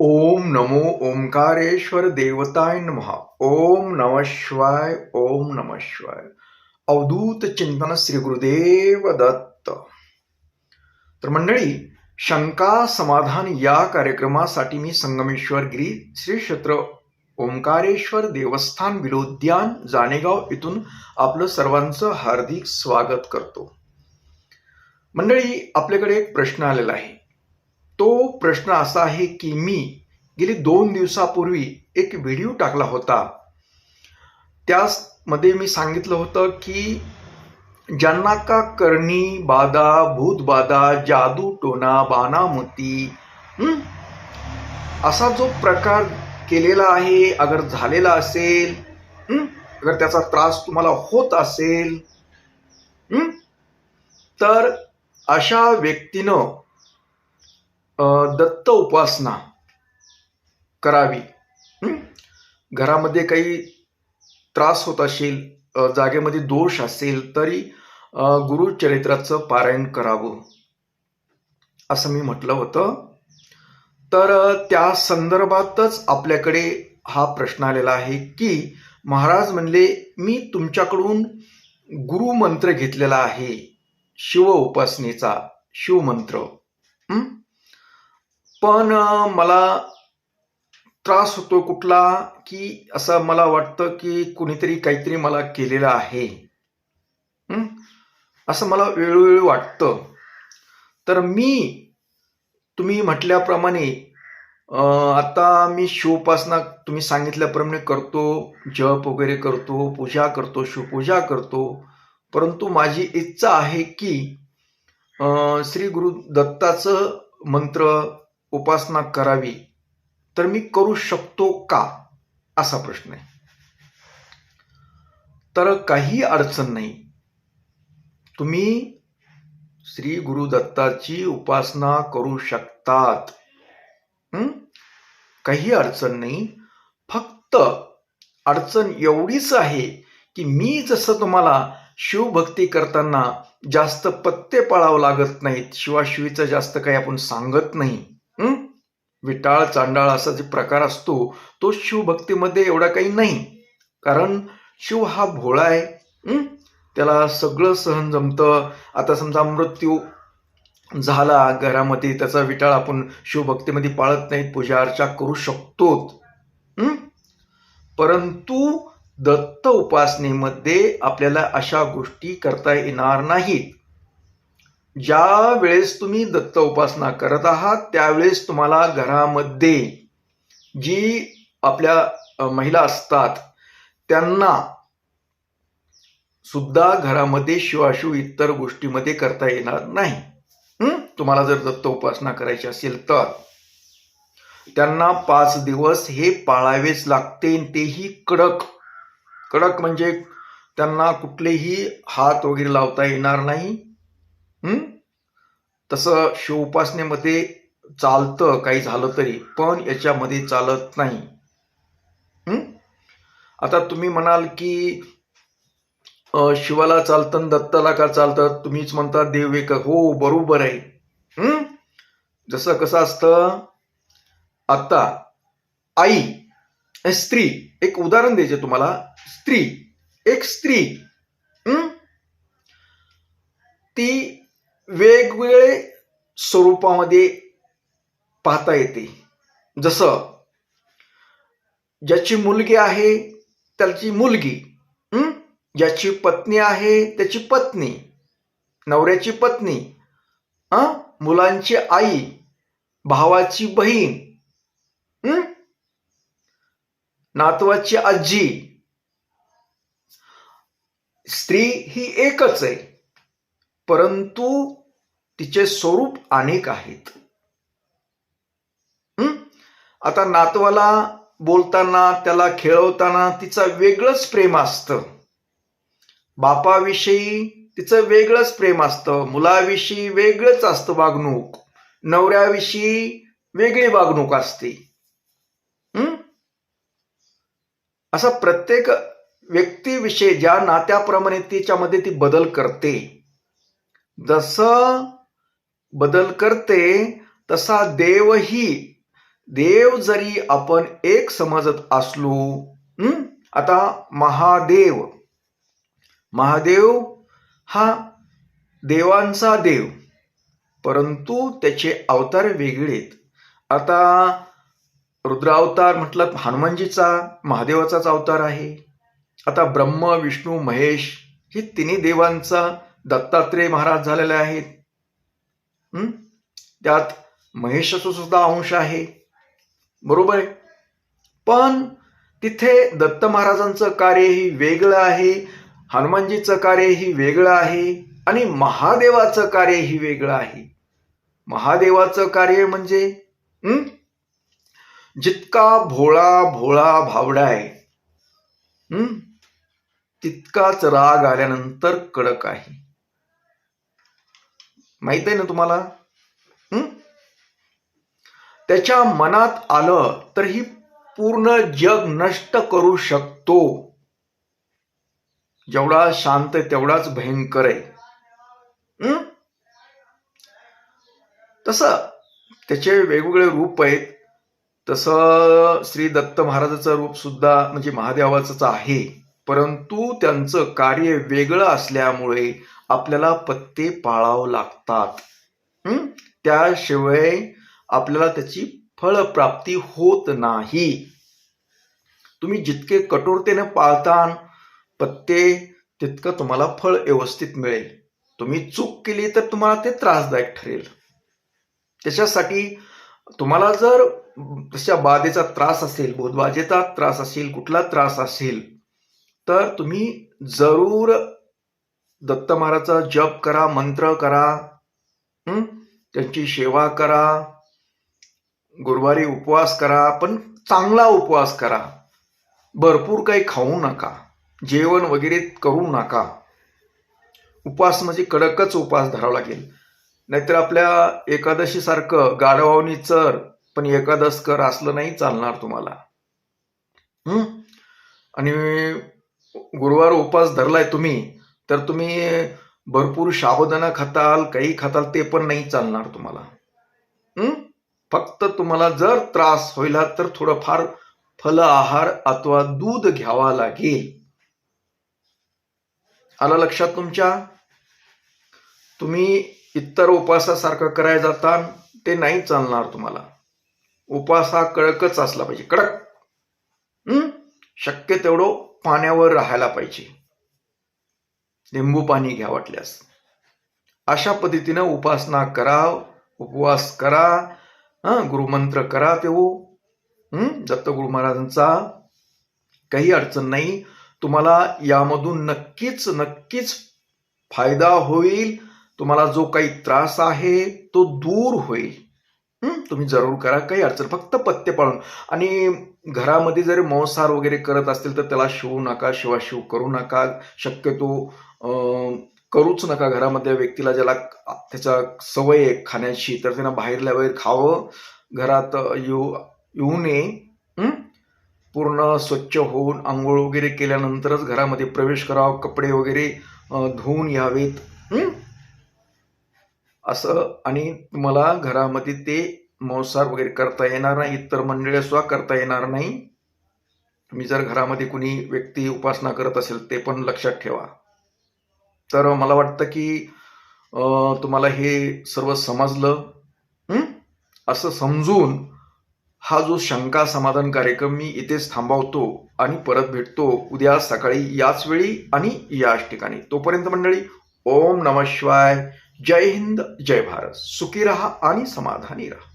ओम नमो ओंकारेश्वर देवताय नमः। ओम नम शिवाय ओम नम शिवाय अवधूत चिंतन श्री गुरुदेव दत्त। तर मंडळी शंका समाधान या कार्यक्रमासाठी मी संगमेश्वर गिरी श्री क्षेत्र ओंकारेश्वर देवस्थान विलोद्यान जाणेगाव इथून आपलं सर्वांचं हार्दिक स्वागत करतो। मंडळी आपल्याकडे एक प्रश्न आलेला आहे. तो प्रश्न असा आहे की मी गेली दोन दिवसापूर्वी एक व्हिडिओ टाकला होता. त्यामध्ये मी सांगितलं होतं की ज्यांना का करणी बाधा भूतबाधा जादू टोना बाणामती असा जो प्रकार केलेला आहे अगर झालेला असेल अगर त्याचा त्रास तुम्हाला होत असेल तर अशा व्यक्तीनं दत्त उपासना करावी. घरामध्ये काही त्रास होत असेल जागेमध्ये दोष असेल तरी गुरुचरित्राचं पारायण करावं. असं मी म्हटलं होतं. तर त्या संदर्भातच आपल्याकडे हा प्रश्न आलेला आहे की महाराज म्हणले मी तुमच्याकडून गुरुमंत्र घेतलेला आहे शिव उपासनेचा शिवमंत्र. पण मला त्रास होतो कुठला की असं मला वाटतं की कुणीतरी काहीतरी मला केलेलं आहे. असं मला वेळोवेळी वाटतं. तर मी तुम्ही म्हटल्याप्रमाणे आता मी शिवोपासना तुम्ही सांगितल्याप्रमाणे करतो जप वगैरे करतो पूजा करतो शिवपूजा करतो. परंतु माझी इच्छा आहे की श्री गुरु दत्ताचं मंत्र उपासना करावी तर मी करू शकतो का? असा प्रश्न आहे. तर काही अडचण नाही. तुम्ही श्री गुरु दत्ताची उपासना करू शकतात. काही अडचण नाही. फक्त अडचण एवढीच आहे की मी जसं तुम्हाला शिवभक्ती करताना जास्त पत्ते पाळावं लागत नाहीत शिवाशिवीचं जास्त काही आपण सांगत नाही. विटाळ चांडाळ असा जे प्रकार असतो तो शिवभक्तीमध्ये एवढा काही नाही. कारण शिव हा भोळा आहे. त्याला सगळं सहन जमतं. आता समजा मृत्यू झाला घरामध्ये त्याचा विटाळ आपण शिवभक्तीमध्ये पाळत नाहीत पूजा अर्चा करू शकतो परंतु दत्त उपासनेमध्ये आपल्याला अशा गोष्टी करता येणार नाहीत. ज्या वेळेस तुम्ही दत्त उपासना करत आहात त्यावेळेस तुम्हाला घरामध्ये जी आपल्या महिला असतात त्यांना सुद्धा घरामध्ये शिवाशिव इतर गोष्टीमध्ये करता येणार नाही. तुम्हाला जर दत्त उपासना करायची असेल तर. त्यांना पाच दिवस हे पाळावेच लागते तेही कडक. कडक म्हणजे त्यांना कुठलेही हात वगैरे लावता येणार नाही. तसं शिवोपासनेमध्ये चालतं काही झालं तरी पण याच्यामध्ये चालत नाही. आता तुम्ही म्हणाल की शिवाला चालतं दत्ताला का चालतं? तुम्हीच म्हणता देव एक हो बरोबर आहे. जसं कसं असतं आता आई स्त्री एक उदाहरण द्यायचे तुम्हाला. स्त्री एक स्त्री. ती वेगवेगळे स्वरूपामध्ये पाहता येते. जसं ज्याची मुलगी आहे त्याची मुलगी ज्याची पत्नी आहे त्याची पत्नी नवऱ्याची पत्नी हं? मुलांची आई भावाची बहीण नातवाची आजी. स्त्री ही एकच आहे. परंतु तिचे स्वरूप अनेक आहेत. आता नातवाला बोलताना त्याला खेळवताना तिचं वेगळंच प्रेम असतं. बापाविषयी तिचं वेगळंच प्रेम असतं. मुलाविषयी वेगळंच असतं वागणूक. नवऱ्याविषयी वेगळी वागणूक असते. हं? असा प्रत्येक व्यक्तीविषयी ज्या नात्याप्रमाणे तिच्यामध्ये ती बदल करते जसं बदल करते तसा देवही. देव जरी आपण एक समजत असलो आता महादेव. महादेव हा देवांचा देव परंतु त्याचे अवतार वेगळेत आता रुद्रावतार म्हटलं हनुमानजीचा महादेवाचाच अवतार आहे. आता ब्रह्म विष्णू महेश हे तिन्ही देवांचा दत्तात्रेय महाराज झालेले आहेत. त्यात महेशाचा सुद्धा अंश आहे. बरोबर? आहे पण तिथे दत्त महाराजांचं कार्यही वेगळं आहे हनुमानजीचं कार्यही वेगळं आहे आणि महादेवाचं कार्यही वेगळं आहे. महादेवाचं कार्य म्हणजे जितका भोळा भोळा भावडा आहे तितकाच राग आल्यानंतर कडक आहे. माहीत आहे ना तुम्हाला? त्याच्या मनात आलं तर ही पूर्ण जग नष्ट करू शकतो. जेवढा शांत आहे तेवढाच भयंकर आहे. हं? तसं त्याचे वेगवेगळे रूप आहेत. तसं श्री दत्त महाराजाचं रूप सुद्धा म्हणजे महादेवाचंच आहे. परंतु त्यांचं कार्य वेगळं असल्यामुळे आपल्याला पत्ते पाळावं लागतात. त्याशिवाय आपल्याला त्याची फळप्राप्ती होत नाही. तुम्ही जितके कठोरतेने पाळतान पत्ते तितकं तुम्हाला फळ व्यवस्थित मिळेल. तुम्ही चूक केली तर तुम्हाला ते त्रासदायक ठरेल. त्याच्यासाठी तुम्हाला जर तशा बाधेचा त्रास असेल बोधबाधेचा त्रास असेल कुठला त्रास असेल तर तुम्ही जरूर दत्त महाराजचा जप करा मंत्र करा त्यांची सेवा करा गुरुवारी उपवास करा पण चांगला उपवास करा. भरपूर काही खाऊ नका जेवण वगैरे करू नका. उपवास म्हणजे कडकच उपवास धरावा लागेल. नाहीतर आपल्या एकादशी सारखं गाढवावणी चर पण एकादश कर असलं नाही चालणार तुम्हाला. आणि गुरुवार उपवास धरलाय तुम्ही तर तुम्ही भरपूर साबुदाणा खाताल काही खाताल ते पण नाही चालणार तुम्हाला. फक्त तुम्हाला जर त्रास होईला तर थोडंफार फल आहार अथवा दूध घ्यावा लागेल. आला लक्षात तुमच्या? तुम्ही इतर उपवासासारखं करायला जाता ते नाही चालणार तुम्हाला. उपवास हा कडकच असला पाहिजे कडक. हम्म शक्य तेवढं पाण्यावर राहायला पाहिजे. लिंबू पाणी घ्या वाटल्यास. अशा पद्धतीनं उपासना करा उपवास करा गुरुमंत्र करा तेवो. दत्तगुरु गुरु महाराजांचा काही अडचण नाही. तुम्हाला यामधून नक्कीच नक्कीच फायदा होईल. तुम्हाला जो काही त्रास आहे तो दूर होईल. तुम्ही जरूर करा काही अडचण फक्त पत्ते पाळून. आणि घरामध्ये जर मांसार वगैरे करत असतील तर त्याला शिवू नका शिवाशिव करू नका. शक्यतो करूच नका घरामध्ये व्यक्तीला ज्याला त्याचा सवय आहे खाण्याची तर त्यांना बाहेरल्या बाहेर खावं घरात येऊ येऊ नये पूर्ण स्वच्छ होऊन आंघोळ वगैरे केल्यानंतरच घरामध्ये प्रवेश करावा कपडे वगैरे धुवून यावेत असं आणि तुम्हाला घरामध्ये ते मांसार वगैरे करता येणार नाही इतर मंडळी सुद्धा करता येणार नाही. तुम्ही जर घरामध्ये कुणी व्यक्ती उपासना करत असेल ते पण लक्षात ठेवा. तर मला वाटतं की तुम्हाला हे सर्व समजलं असं समजून हा जो शंका समाधान कार्यक्रम मी इथेच थांबवतो आणि परत भेटतो उद्या सकाळी याच वेळी आणि याच ठिकाणी. तोपर्यंत मंडळी ओम नम शिवाय. जय हिंद जय भारत. सुखी रहा आणि समाधानी रहा.